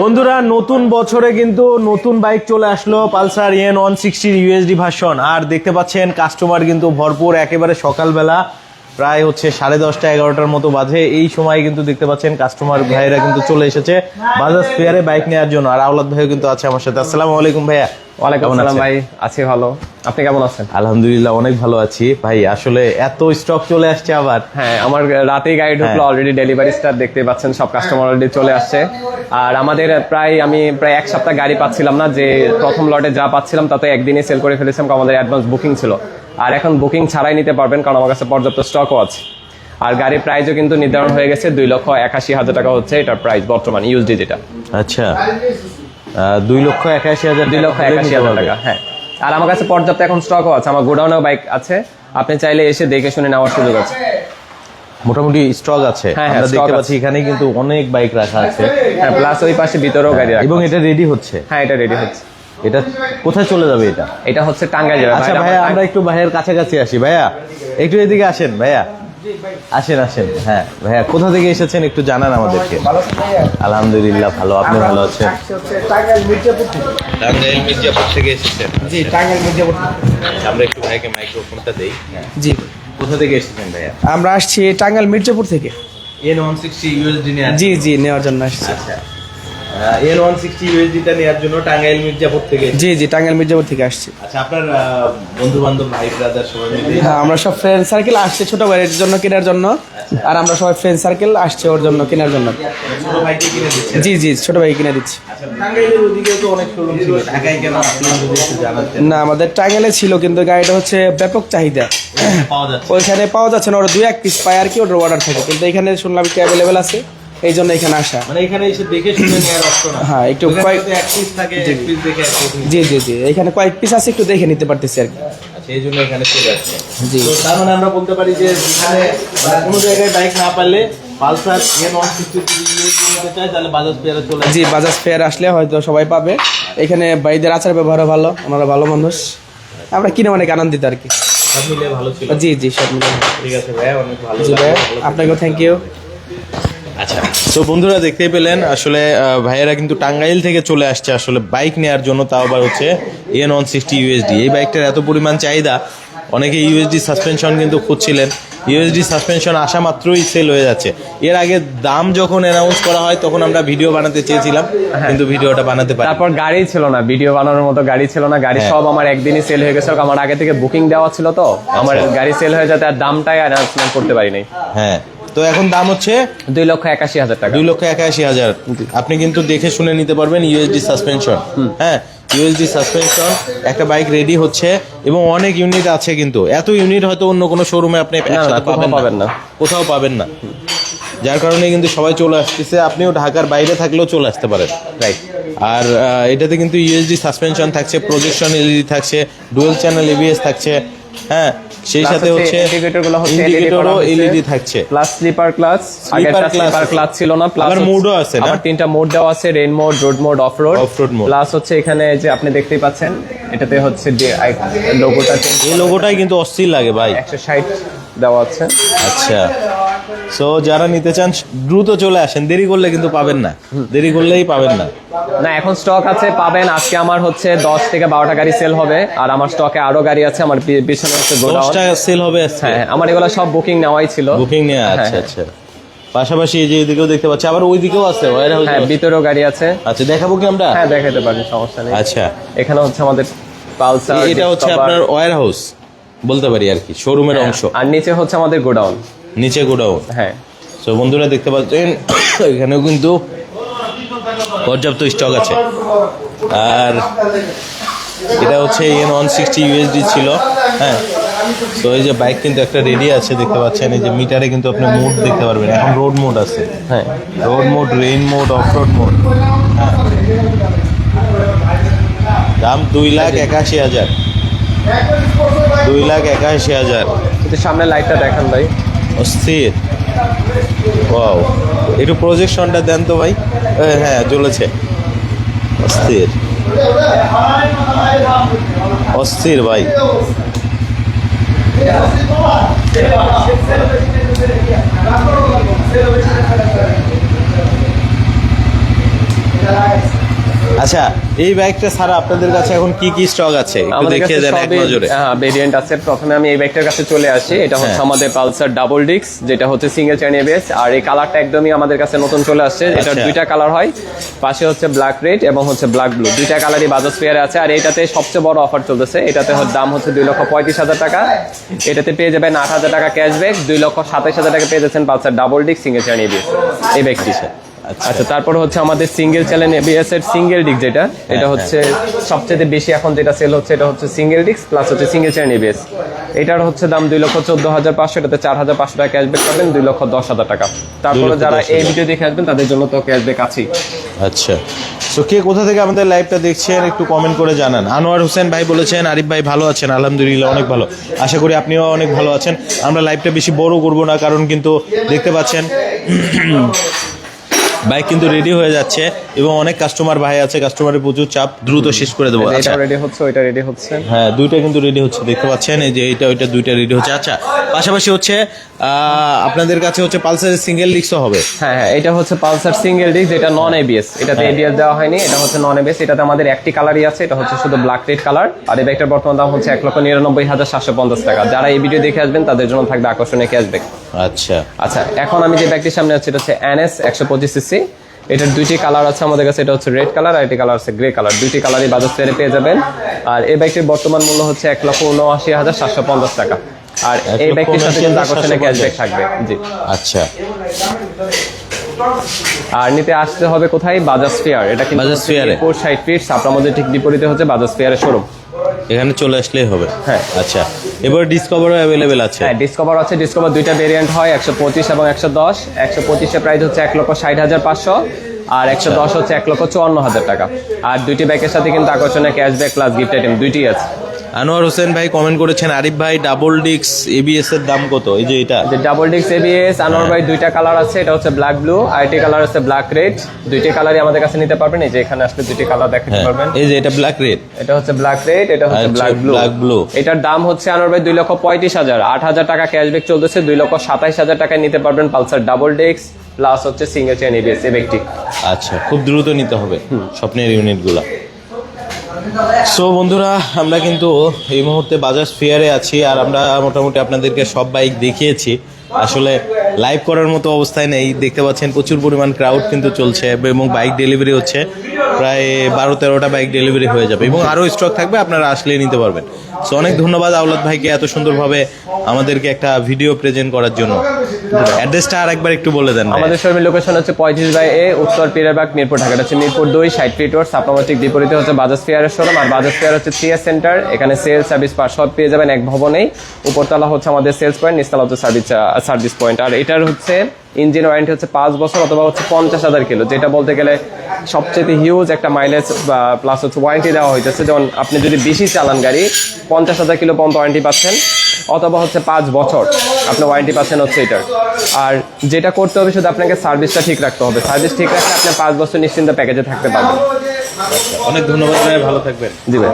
বন্ধুরা, নতুন বছরে কিন্তু নতুন বাইক চলে আসলো পালসার এন ওয়ান সিক্সটির ইউএসডি ভার্সন। আর দেখতে পাচ্ছেন, কাস্টমার কিন্তু ভরপুর, একেবারে সকালবেলা। প্রায় হচ্ছে সাড়ে দশটা এগারোটার মতো বাজে। এই সময় কিন্তু দেখতে পাচ্ছেন কাস্টমার ভাইরা কিন্তু চলে এসেছে বাজাজ ফেয়ারে বাইক নেওয়ার জন্য। আর আওলাদ ভাইও কিন্তু আছে আমার সাথে। আসসালামু আলাইকুম ভাইয়া। ওয়ালাইকুম আসসালাম ভাই? আছি ভালো। আপনি কেমন আছেন? আলহামদুলিল্লাহ অনেক ভালো আছি। ভাই আসলে এত স্টক চলে আসছে আবার। হ্যাঁ আমার রাতেই গাড়ি ঢুকলো হ্যাঁ। অলরেডি ডেলিভারি স্টার দেখতে পাচ্ছেন সব কাস্টমার অলরেডি চলে আসছে। আর আমাদের প্রায় আমি প্রায় এক সপ্তাহ গাড়ি পাচ্ছিলাম না যে প্রথম লটে যা পাচ্ছিলাম তাতে একদিনই সেল করে ফেলেছিলাম আমাদের অ্যাডভান্স বুকিং ছিল। আর এখন বুকিং ছাড়াই নিতে পারবেন কারণ আমার কাছে পর্যাপ্ত স্টকও আছে। আর গাড়ির প্রাইসও কিন্তু নির্ধারণ হয়ে গেছে দুই লক্ষ একাশি হাজার টাকা হচ্ছে এটার প্রাইস বর্তমান ইউএসডি যেটা। আচ্ছা। দুই লক্ষ একাশি হাজার দুই লক্ষ একাশি হাজার টাকা হ্যাঁ। আর আমার কাছে পর্যাপ্ত এখন স্টকও আছে আমার গোডাউনেও বাইক আছে। আপনি চাইলে এসে দেখে শুনে নেওয়ার সুযোগ আছে। মোটামুটি স্টক আছে। হ্যাঁ, হ্যাঁ, আমরা দেখতে। পাচ্ছি এখানে কিন্তু অনেক বাইক রাখা আছে। হ্যাঁ প্লাস ওই পাশে ভিতরেও গাড়ি রাখা এবং এটা রেডি হচ্ছে। হ্যাঁ এটা রেডি হচ্ছে। এটা কোথায় চলে যাবে এটা? এটা হচ্ছে টাঙ্গাইল যাবে আচ্ছা ভাইয়া আমরা একটু ভাইয়ের কাছাকাছি আসি ভাইয়া। একটু এদিকে আসেন ভাইয়া। আসেন আসেন হ্যাঁ। ভাইয়া কোথা থেকে এসেছেন একটু জানান আমাদেরকে। আলহামদুলিল্লাহ ভালো। আপনি ভালো আছেন? টাঙ্গাইল মির্জাপুর থেকে। টাঙ্গাইল মির্জাপুর থেকে এসেছেন। জি টাঙ্গাইল মির্জাপুর আমরা একটু ভাইকে মাইক্রোফোনটা দেই। জি। কোথা থেকে এসেছেন ভাইয়া? আমরা আসছি টাঙ্গাইল মির্জাপুর থেকে। এন ওয়ান সিক্সটি ইউএসডি জি জি নেওয়ার জন্য আসছি। আচ্ছা। এন ওয়ান সিক্সটি ইউএসডিটা নেওয়ার জন্য টাঙ্গাইল মির্জাপুর থেকে জি জি টাঙ্গাইল মির্জাপুর থেকে আসছি। আচ্ছা আপনার বন্ধু বান্ধব ভাই ব্রাদার সবাই মিলে? হ্যাঁ আমরা সব ফ্রেন্ড সার্কেল আসছে ছোট ভাইয়ের জন্য কেনার জন্য। আর আমরা সবাই ফ্রেন্ড সার্কেল আসছে ওর জন্য কেনার জন্য। ছোট ভাইকে কিনে দিচ্ছেন? জি জি ছোট ভাই কিনে দিচ্ছি। আচ্ছা টাঙ্গাইলের ওদিকেও তো অনেক শোরুম ছিল। ঢাকায় কেন? আপনি যদি একটু জানাতেন। না আমাদের টাঙ্গাইলে ছিল কিন্তু গাড়িটা হচ্ছে ব্যাপক চাহিদা। ওইখানে পাওয়া যাচ্ছে। না ওর দুই এক পিস পায় আর কি ওর অর্ডার থাকে। কিন্তু এখানে শুনলাম কি অ্যাভেলেবেল আছে। এই জন্য এখানে আসা। মানে এখানে এসে দেখে শুনে নেওয়ার অপশন হ্যাঁ, একটু কয়েক- এক পিস থাকে এক পিস দেখে জি জি জি। এখানে কয়েক পিস আছে একটু দেখে নিতে পারতেছি আর কি। আচ্ছা এই জন্য এখানে চলে আসছে। জি। তো তার মানে আমরা বলতে পারি যে যেখানে মানে কোনো জায়গায় বাইক না পারলে পালসার এন ওয়ান সিক্সটি তাহলে বাজাজ চলে জি বাজাজ ফেয়ার আসলে হয়তো সবাই পাবে। এখানে ভাইদের আচার ব্যবহারও ভালো ওনারা ভালো মানুষ। আমরা কিনে অনেক আনন্দিত আর কি। সব মিলে ভালো ছিল। জি জি সব মিলে ঠিক আছে ভাইয়া অনেক ভালো জি ভাই আপনাকেও থ্যাংক ইউ আচ্ছা। তো বন্ধুরা দেখতেই পেলেন আসলে ভাইয়েরা কিন্তু টাঙ্গাইল থেকে চলে আসছে আসলে বাইক নেওয়ার জন্য তাও আবার হচ্ছে এন ওয়ান সিক্সটি ইউএসডি এই বাইকটার এত পরিমাণ চাহিদা অনেকে ইউএসডি সাসপেনশন কিন্তু খুঁজছিলেন। ইউএসডি সাসপেনশন আসা মাত্রই সেল হয়ে যাচ্ছে। এর আগে দাম যখন অ্যানাউন্স করা হয় তখন আমরা ভিডিও বানাতে চেয়েছিলাম কিন্তু ভিডিওটা বানাতে পারি তারপর গাড়ি ছিল না ভিডিও বানানোর মতো গাড়ি ছিল না। গাড়ি হ্যাঁ। সব আমার একদিনই সেল হয়ে গেছে। আমার আগে থেকে বুকিং দেওয়া ছিল তো। আমার আচ্ছা। গাড়ি সেল হয়ে যেতে আর দামটাই অ্যানাউন্সমেন্ট করতে পারিনি হ্যাঁ। তো এখন দাম হচ্ছে দুই লক্ষ একাশি হাজার টাকা। দুই লক্ষ একাশি হাজার। আপনি কিন্তু দেখে শুনে নিতে পারবেন ইউএসডি সাসপেনশন হ্যাঁ ইউএসডি সাসপেনশন একটা বাইক রেডি হচ্ছে এবং অনেক ইউনিট আছে কিন্তু। এত ইউনিট হয়তো অন্য কোনো শোরুমে আপনি পাবেন না। না। কোথাও পাবেন না। যার কারণে কিন্তু সবাই চলে আসতেছে। আপনিও ঢাকার বাইরে থাকলেও চলে আসতে পারেন। রাইট আর এটাতে কিন্তু ইউএসডি সাসপেনশন থাকছে প্রজেকশন এলইডি থাকছে ডুয়েল চ্যানেল এবিএস থাকছে। হ্যাঁ সেই সাথে হচ্ছে ইন্ডিকেটরগুলো হচ্ছে ইন্ডিকেটরও। এলইডি থাকছে। প্লাস স্লিপার ক্লাস আগে স্লিপার ক্লাস ছিল না প্লাস আবার মোডও আছে না? আবার তিনটা মোড দেওয়া আছে rain mode road mode off road off road mode plus হচ্ছে এখানে যে আপনি দেখতেই পাচ্ছেন এটাতে হচ্ছে যে লোগোটা এই লোগোটাই কিন্তু অস্থির লাগে ভাই। একশো ষাট দেওয়া আছে। আচ্ছা। সো যারা নিতে চান দ্রুত চলে আসেন। দেরি করলে কিন্তু পাবেন না। দেরি করলেই পাবেন না। না এখন স্টক আছে পাবেন। আজকে আমার হচ্ছে দশ থেকে বারোটা গাড়ি সেল হবে। আর আমার স্টকে আরও গাড়ি আছে আমার পিছনে হচ্ছে গোডাউন। দশটা সেল হবে হ্যাঁ আমার এগুলো সব বুকিং নেওয়াই ছিল। বুকিং নিয়ে আচ্ছা হ্যাঁ। আচ্ছা। পাশাপাশি এই যে এদিকেও দেখতে পাচ্ছি আবার ওই দিকেও আছে হ্যাঁ ভিতরেও গাড়ি আছে। আচ্ছা দেখাবো কি আমরা? হ্যাঁ দেখাতে পারি সমস্যা নেই। আচ্ছা। এখানে হচ্ছে আমাদের পালসার এটা হচ্ছে আপনার ওয়ার হাউস বলতে পারি আর কি শোরুমের অংশ। আর নিচে হচ্ছে আমাদের গোডাউন। নিচে গোডাউন হ্যাঁ। তো বন্ধুরা দেখতে পাচ্ছেন এখানেও কিন্তু পর্যাপ্ত স্টক আছে। আর এটা হচ্ছে এন ওয়ান সিক্সটি ইউএসডি ছিল হ্যাঁ। তো এই যে বাইক কিন্তু একটা রেডি আছে দেখতে পাচ্ছেন এই যে মিটারে কিন্তু আপনি মোড দেখতে পারবেন। এখন রোড মোড আছে। হ্যাঁ। Road mode rain mode off road mode হ্যাঁ। দাম দুই লাখ একাশি হাজার। দুই লাখ একাশি হাজার। সামনে লাইটটা দেখান ভাই। অস্থির। ও একটু প্রজেকশনটা দেন তো ভাই। হ্যাঁ জ্বলেছে। অস্থির। অস্থির ভাই। আচ্ছা এই বাইকটা ছাড়া আপনাদের কাছে এখন কি কি স্টক আছে? একটু আমাদের দেখিয়ে কাছে দেন এক সবই নজরে। হ্যাঁ ভেরিয়েন্ট আছে। প্রথমে আমি এই বাইকটার কাছে চলে আসি। এটা হচ্ছে হ্যাঁ। আমাদের পালসার ডাবল ডিক্স যেটা হচ্ছে সিঙ্গেল চেন এবিএস আর এই কালারটা একদমই আমাদের কাছে নতুন চলে আসছে। আচ্ছা। দুইটা কালার হয়। পাশে হচ্ছে ব্ল্যাক রেড এবং হচ্ছে ব্ল্যাক ব্লু দুইটা কালারই বাজাজ ফেয়ারে আছে। আর এটাতে সবচেয়ে বড় অফার চলতেছে। এটাতে হচ্ছে দাম হচ্ছে দুই লক্ষ পঁয়ত্রিশ হাজার টাকা। এটাতে পেয়ে যাবেন আট হাজার টাকা ক্যাশব্যাক দুই লক্ষ সাতাইশ হাজার টাকা পেয়ে যাচ্ছেন পালসার ডাবল ডিক্স সিঙ্গেল চেন এবিএস এই ব্যক্তি আচ্ছা। তারপর হচ্ছে আমাদের সিঙ্গেল চ্যানেল এবিএস এর সিঙ্গেল ডিক যেটা হ্যাঁ, এটা হচ্ছে সবচেয়ে বেশি এখন যেটা সেল হচ্ছে এটা হচ্ছে সিঙ্গেল ডিস্ক প্লাস হচ্ছে সিঙ্গেল চ্যানেল এবিএস এটার হচ্ছে দাম দুই লক্ষ চোদ্দ হাজার পাঁচশো এটাতে চার হাজার পাঁচশো টাকা ক্যাশব্যাক পাবেন দুই লক্ষ দশ হাজার টাকা। তারপরে যারা এই। ভিডিও দেখে আসবেন তাদের জন্য তো ক্যাশব্যাক আছেই। আচ্ছা। তো কে কোথা থেকে আমাদের লাইভটা দেখছেন একটু কমেন্ট করে জানান। আনোয়ার হোসেন ভাই বলেছেন আরিফ ভাই ভালো আছেন আলহামদুলিল্লাহ অনেক ভালো। আশা করি আপনিও অনেক ভালো আছেন। আমরা লাইভটা বেশি বড় করব না কারণ কিন্তু দেখতে পাচ্ছেন বাইক কিন্তু রেডি হয়ে যাচ্ছে এবং অনেক কাস্টমার ভাই আছে কাস্টমারের প্রচুর চাপ দ্রুত শেষ করে দেবো। আচ্ছা। এটা রেডি হচ্ছে ওইটা রেডি হচ্ছে। হ্যাঁ দুইটা কিন্তু রেডি হচ্ছে দেখতে পাচ্ছেন এই যে এইটা ওইটা দুইটা রেডি হচ্ছে। আচ্ছা পাশাপাশি হচ্ছে আপনাদের কাছে হচ্ছে পালসারের সিঙ্গেল ডিস্কও হবে। হ্যাঁ হ্যাঁ এটা হচ্ছে পালসার সিঙ্গেল ডিস্ক যেটা নন এবিএস এটাতে হ্যাঁ। এবিএস দেওয়া হয়নি এটা হচ্ছে নন এবিএস এটাতে আমাদের একটি কালারই আছে এটা হচ্ছে শুধু ব্ল্যাক রেড কালার আর এই ব্যাগটার বর্তমান দাম হচ্ছে এক লক্ষ নিরানব্বই হাজার সাতশো পঞ্চাশ টাকা। যারা এই ভিডিও দেখে আসবেন তাদের জন্য থাকবে আকর্ষণীয় ক্যাশব্যাক আচ্ছা। আচ্ছা এখন আমি যে ব্যাগটির সামনে আছি এটা হচ্ছে এনএস একশো পঁচিশ সিসি এটার দুইটি কালার আছে আমাদের কাছে এটা হচ্ছে রেড কালার আর এটি কালার আছে গ্রে কালার দুইটি কালারই বাজাজ ফেয়ারে পেয়ে যাবেন। আর এই ব্যাগটির বর্তমান মূল্য হচ্ছে এক লক্ষ উনআশি হাজার সাতশো পঞ্চাশ টাকা। আর এই ব্যাগটির সাথে কিন্তু হাজার আকর্ষণীয় ক্যাশব্যাক থাকবে। জি। আচ্ছা। আর নিতে আসতে হবে কোথায়? বাজাজ ফেয়ার এটা কিন্তু বাজাজ ফেয়ারে। ফোর সাইড ফিট আপনার মধ্যে ঠিক বিপরীতে হচ্ছে বাজাজ ফেয়ারের শোরুম এখানে চলে আসলেই হবে। হ্যাঁ। আচ্ছা এবার ডিসকভারও অ্যাভেলেবেল আছে। হ্যাঁ ডিসকভার আছে। ডিসকভার দুইটা ভেরিয়েন্ট হয় একশো পঁচিশ এবং একশো দশ। একশো পঁচিশের প্রাইস হচ্ছে এক লক্ষ ষাট হাজার পাঁচশো আর একশো দশ হচ্ছে এক লক্ষ চুয়ান্ন হাজার টাকা। আর দুইটি ব্যাগের সাথে কিন্তু আকর্ষণীয় ক্যাশব্যাক প্লাস গিফট আইটেম দুইটি আছে। আনোয়ার হোসেন ভাই কমেন্ট করেছেন আরিফ ভাই ডাবল ডিক্স এবিএস এর দাম কত? এই যে এটা। ডাবল ডিক্স এবিএস আনোয়ার ভাই দুইটা কালার আছে এটা হচ্ছে ব্ল্যাক ব্লু আর এটি কালার আছে ব্ল্যাক রেড দুইটি কালারই আমাদের কাছে নিতে পারবেন এই যে এখানে আসলে দুইটি কালার দেখাতে হ্যাঁ পারবেন। এই যে এটা ব্ল্যাক রেড এটা হচ্ছে ব্ল্যাক রেড এটা হচ্ছে ব্ল্যাক ব্লু black blue। এটার দাম হচ্ছে আনোয়ার ভাই দুই লক্ষ পঁয়ত্রিশ হাজার। আট হাজার টাকা ক্যাশব্যাক চলতেছে দুই লক্ষ সাতাইশ হাজার টাকায় নিতে পারবেন পালসার ডাবল ডিক্স প্লাস হচ্ছে সিঙ্গেল চেন এবিএস এই ব্যক্তি। আচ্ছা খুব দ্রুত নিতে হবে স্বপ্নের ইউনিটগুলো সো বন্ধুরা, আমরা কিন্তু এই মুহূর্তে বাজাজ ফেয়ারে আছি আর আমরা মোটামুটি আপনাদেরকে সব বাইক দেখিয়েছি। আসলে লাইভ করার মতো অবস্থায় নেই। দেখতে পাচ্ছেন প্রচুর পরিমাণ ক্রাউড কিন্তু চলছে এবং বাইক ডেলিভারি হচ্ছে। প্রায় বারো তেরোটা বাইক ডেলিভারি হয়ে যাবে এবং আরও স্টক থাকবে, আপনারা আসলে নিতে পারবেন। সো অনেক ধন্যবাদ আওলাদ ভাইকে এত সুন্দরভাবে আমাদেরকে একটা ভিডিও প্রেজেন্ট করার জন্য। অ্যাড্রেসটা আর একবার একটু বলে দেন। আমাদের শোরুমের লোকেশন হচ্ছে পঁয়ত্রিশ বাই এ, উত্তর পিরারবাগ মিরপুর, ঢাকা। হচ্ছে মিরপুর দুই সাইড ফিট রোড সাপ্তামাটিক বিপরীতে হচ্ছে বাজাজ ফেয়ারের শোরুম আর বাজাজ ফেয়ার হচ্ছে থ্রি সেন্টার এখানে সেলস সার্ভিস পার সব পেয়ে যাবেন এক ভবনেই। উপরতলা হচ্ছে আমাদের সেলস পয়েন্ট নিচতলা হচ্ছে সার্ভিস সার্ভিস পয়েন্ট আর এটার হচ্ছে ইঞ্জিন ওয়ারেন্টি হচ্ছে পাঁচ বছর অথবা হচ্ছে পঞ্চাশ হাজার কিলো যেটা বলতে গেলে সবচেয়ে হিউজ একটা মাইলেজ বা প্লাস হচ্ছে ওয়ারেন্টি দেওয়া হইতেছে। যেমন আপনি যদি বেশি চালান গাড়ি পঞ্চাশ হাজার কিলো পর্যন্ত ওয়ারেন্টি পাচ্ছেন অথবা হচ্ছে পাঁচ বছর আপনি ওয়ারেন্টি পাচ্ছেন হচ্ছে এটার। আর যেটা করতে হবে শুধু আপনাকে সার্ভিসটা ঠিক রাখতে হবে। সার্ভিস ঠিক রাখলে আপনি পাঁচ বছর নিশ্চিন্ত প্যাকেজে থাকতে পারবেন। অনেক ধন্যবাদ ভাই ভালো থাকবেন। জি ভাই।